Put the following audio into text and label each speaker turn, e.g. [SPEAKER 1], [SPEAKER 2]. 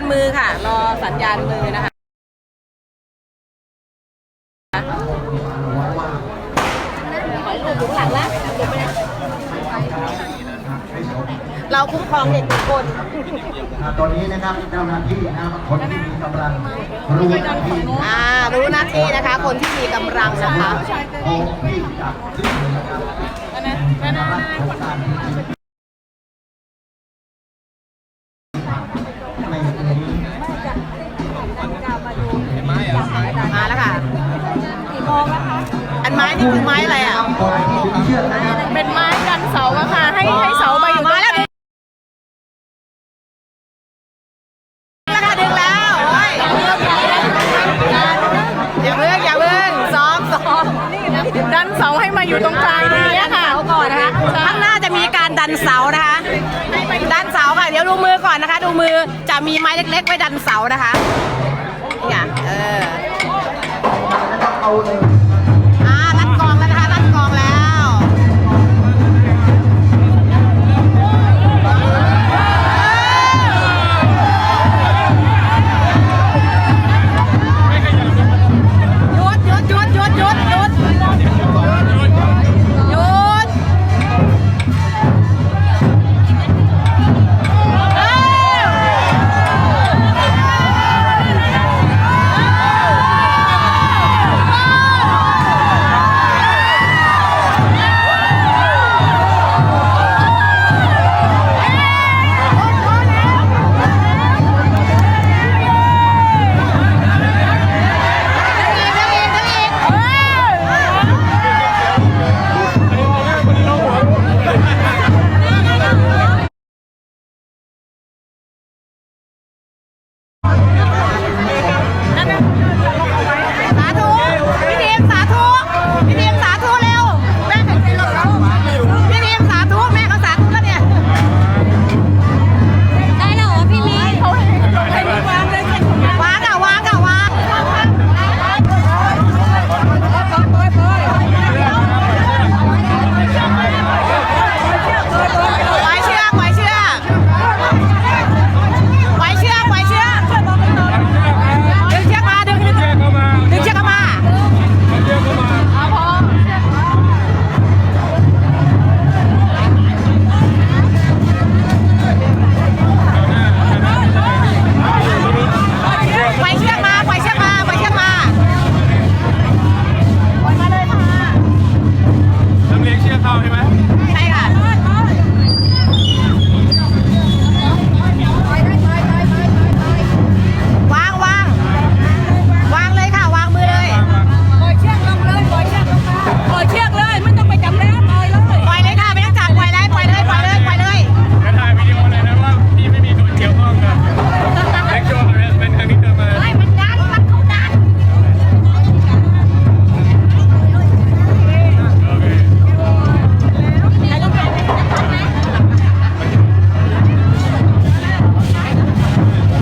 [SPEAKER 1] ญมือค่ะ รอสัญญาณมือนะคะ เราคุ้มครองเด็กทุกคน
[SPEAKER 2] อ่าตอนนี้นะครับเจ้าหน้าที่นะครับคนที่มีกำลังรู้หน้าที่
[SPEAKER 1] อ่า รู้หน้าที่นะคะ คนที่มีกำลังนะคะ
[SPEAKER 2] โอ้ที่จะขึ้นนะครับรับโครงการนี้ใน
[SPEAKER 1] มาแล้วค่ะกี่โมงแล้วคะอันไม้นี่คือไม้อะไรอะ
[SPEAKER 2] คนที่ถึงเชือกนะครับ
[SPEAKER 1] เป็นไม้กันเสาอะค่ะ ให้ให้เสามาอยู่มาแล้วดึงแล้วค่ะดึงแล้วโอ้ยอย่าเพิ่งอย่าเพิ่งซ้อมซ้อมดันเสาให้มาอยู่ตรงกลางนี้ค่ะก่อนนะคะข้างหน้าจะมีการดันเสานะคะ ดันเสาค่ะ เดี๋ยวดูมือก่อนนะคะ ดูมือจะมีไม้เล็กๆไว้ดันเสานะคะนี่ค่ะ เนี่
[SPEAKER 2] ยเอาเลย